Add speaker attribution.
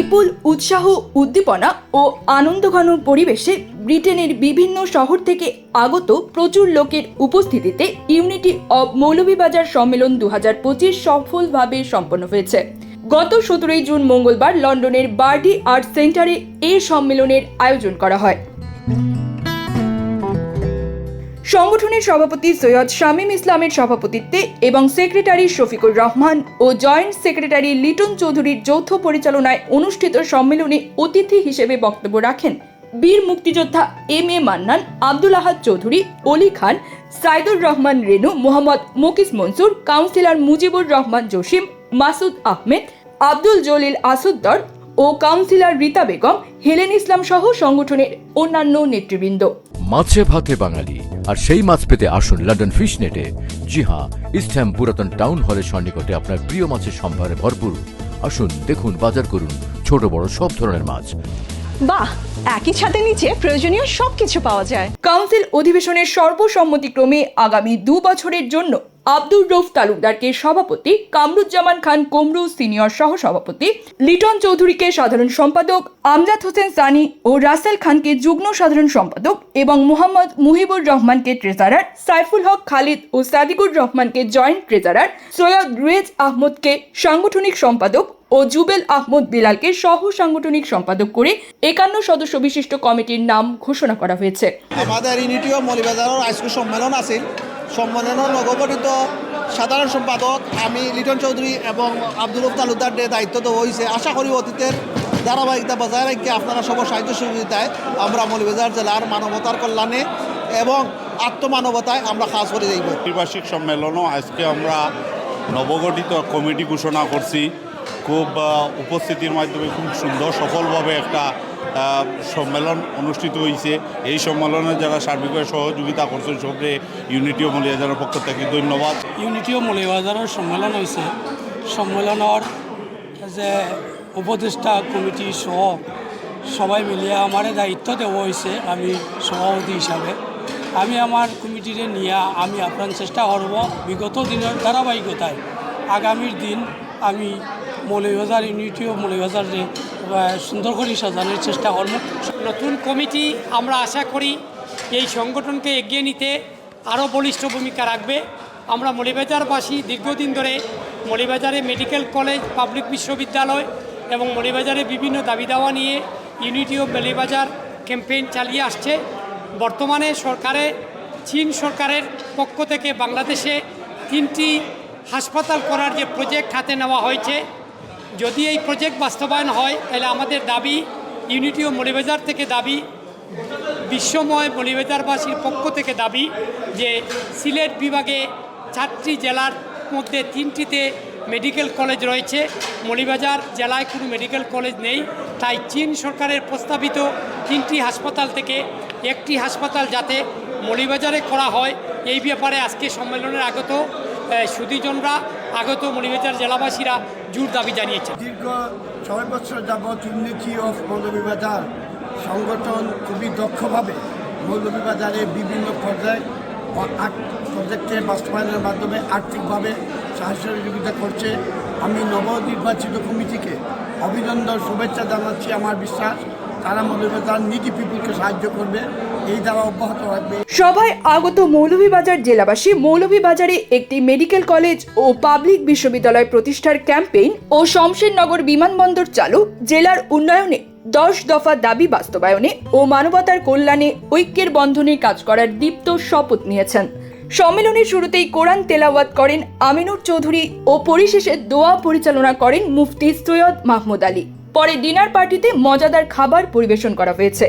Speaker 1: বিপুল উৎসাহ, উদ্দীপনা ও আনন্দঘন পরিবেশে ব্রিটেনের বিভিন্ন শহর থেকে আগত প্রচুর লোকের উপস্থিতিতে ইউনিটি অব মৌলভীবাজার সম্মেলন দু হাজার পঁচিশ সফলভাবে সম্পন্ন হয়েছে। গত সতেরোই জুন মঙ্গলবার লন্ডনের বার্ডি আর্ট সেন্টারে এই সম্মেলনের আয়োজন করা হয়। সংগঠনের সভাপতি সৈয়দ শামীম ইসলামের সভাপতিত্বে এবং সেক্রেটারি শফিকুর রহমান ও জয়েন্ট সেক্রেটারি লিটন চৌধুরীর যৌথ পরিচালনায় অনুষ্ঠিত সম্মেলনে অতিথি হিসেবে বক্তব্য রাখেন বীর মুক্তিযোদ্ধা M A Mannan, Abdul Ahad Chowdhury, Oli Khan, Saidur Rahman Renu Mohammad Mukis Mansur, councillor Mujibur Rahman Jasim, Masud Ahmed, Abdul Jalil Asuddar O councillor Rita Begum, Helen Islam সহ সংগঠনের অন্যান্য নেতৃবৃন্দ।
Speaker 2: মাছে ভাতে বাঙালি। আর সেই মাছ পেতে আসুন লন্ডন ফিশ নেটে জি হ্যাঁ ইস্টহ্যাম পুরাতন টাউন হলের সন্নিকটে আপনার প্রিয় মাছের সম্ভারে ভরপুর। আসুন, দেখুন, বাজার করুন ছোট বড় সব ধরনের মাছ।
Speaker 3: বাহ একই ছাদের নিচে প্রয়োজনীয় সবকিছু পাওয়া যায়।
Speaker 1: কাউন্সিল অধিবেশনের সর্বসম্মতিক্রমে আগামী দু বছরের জন্য আব্দুর রৌফ তালুকদারকে সভাপতি কামরুজ্জামান খান কুমরু সিনিয়র সহ সভাপতি লিটন চৌধুরীকে সাধারণ সম্পাদক, আমজাদ হোসেন সানি ও রাসেল খানকে যুগ্ম সাধারণ সম্পাদক এবং মোহাম্মদ মুহিবুর রহমানকে ট্রেজারার, সাইফুল হক, খালিদ ও সাদিকুর রহমানকে জয়েন্ট ট্রেজারার, সৈয়দ রেজ আহমদকে সাংগঠনিক সম্পাদক ও জুবেল আহমদ বিলালকে সহ সাংগঠনিক সম্পাদক করে একান্ন সদস্য বিশিষ্ট কমিটির নাম ঘোষণা করা হয়েছে।
Speaker 4: আমাদের মলিবাজারের সম্মেলন আছিল। সম্মেলনের নবগঠিত সাধারণ সম্পাদক আমি লিটন চৌধুরী এবং আব্দুল রব তালুকদার দায়িত্ব দেওয়া হয়েছে আশা করি অতীতের ধারাবাহিকতা বজায় রেখে আপনারা সব সাহায্য সহযোগিতায় আমরা মলিবাজার জেলার মানবতার কল্যাণে এবং আত্মমানবতায় আমরা কাজ করে যাইব।
Speaker 5: ত্রিবার্ষিক সম্মেলনও আজকে আমরা নবগঠিত কমিটি ঘোষণা করছি। খুব উপস্থিতির মাধ্যমে খুব সুন্দর সফলভাবে একটা সম্মেলন অনুষ্ঠিত হয়েছে এই সম্মেলনে যারা সার্বিকভাবে সহযোগিতা করছেন সবরে ইউনিটি ও মলিয়াজারের পক্ষ থেকে ধন্যবাদ।
Speaker 6: ইউনিটি ও মৌলবাজারের সম্মেলন হয়েছে সম্মেলনের যে উপদেষ্টা কমিটি সহ সবাই মিলিয়ে আমার দায়িত্ব দেওয়া হয়েছে আমি সভাপতি হিসাবে আমি আমার কমিটিরে নিয়ে, আমি আপ্রাণ চেষ্টা করব। বিগত দিনের ধারাবাহিকতায় আগামীর দিন আমি মৌলবাজার ইউনিটি ও মৌলবাজারে সুন্দর করে সাজানোর চেষ্টা করব।
Speaker 7: নতুন কমিটি আমরা আশা করি এই সংগঠনকে এগিয়ে নিতে আরও বলিষ্ঠ ভূমিকা রাখবে। আমরা মলিবাজারবাসী দীর্ঘদিন ধরে মলিবাজারে মেডিকেল কলেজ, পাবলিক বিশ্ববিদ্যালয় এবং মলিবাজারে বিভিন্ন দাবি দাওয়া নিয়ে ইউনিটি অফ মলিবাজার ক্যাম্পেইন চালিয়ে আসছে। বর্তমানে সরকারে, চীন সরকারের পক্ষ থেকে বাংলাদেশে তিনটি হাসপাতাল করার যে প্রজেক্ট হাতে নেওয়া হয়েছে যদি এই প্রজেক্ট বাস্তবায়ন হয়, তাহলে আমাদের দাবি ইউনিটি ও মলিবাজার থেকে দাবি, বিশ্বময় মলিবাজারবাসীর পক্ষ থেকে দাবি যে সিলেট বিভাগে চারটি জেলার মধ্যে তিনটিতে মেডিকেল কলেজ রয়েছে। মলিবাজার জেলায় কোনো মেডিকেল কলেজ নেই। তাই চীন সরকারের প্রস্তাবিত তিনটি হাসপাতাল থেকে একটি হাসপাতাল যাতে মলিবাজারে করা হয়, এই ব্যাপারে আজকে সম্মেলনের আগত সুদীজনরা আগত মলিবাজার জেলাবাসীরা জোর দাবি জানিয়েছে
Speaker 8: দীর্ঘ ছয় বছর যাবৎ ইউনিটি অফ মৌলভীবাজার সংগঠন খুবই দক্ষভাবে মৌলভীবাজারে বিভিন্ন পর্যায়ে প্রজেক্টে বাস্তবায়নের মাধ্যমে আর্থিকভাবে সাহায্য সহযোগিতা করছে। আমি নবনির্বাচিত কমিটিকে অভিনন্দন, শুভেচ্ছা জানাচ্ছি। আমার বিশ্বাস তারা মৌলভীবাজার নিটি পিপুলকে সাহায্য করবে, এই দ্বারা অব্যাহত রাখবে।
Speaker 1: সভায় আগত মৌলভীবাজার জেলাবাসী মৌলভীবাজারে একটি মেডিকেল কলেজ ও পাবলিক বিশ্ববিদ্যালয় প্রতিষ্ঠার ক্যাম্পেইন ও শমশেরনগর বিমানবন্দর চালু জেলার উন্নয়নে দশ দফা দাবি বাস্তবায়নে ও মানবতার কল্যাণে ঐক্যের বন্ধনে কাজ করার দীপ্ত শপথ নিয়েছেন। সম্মেলনের শুরুতেই কোরআন তেলাওয়াত করেন আমিনুর চৌধুরী ও পরিশেষে দোয়া পরিচালনা করেন মুফতি সৈয়দ মাহমুদ আলী। পরে ডিনার পার্টিতে মজাদার খাবার পরিবেশন করা হয়েছে।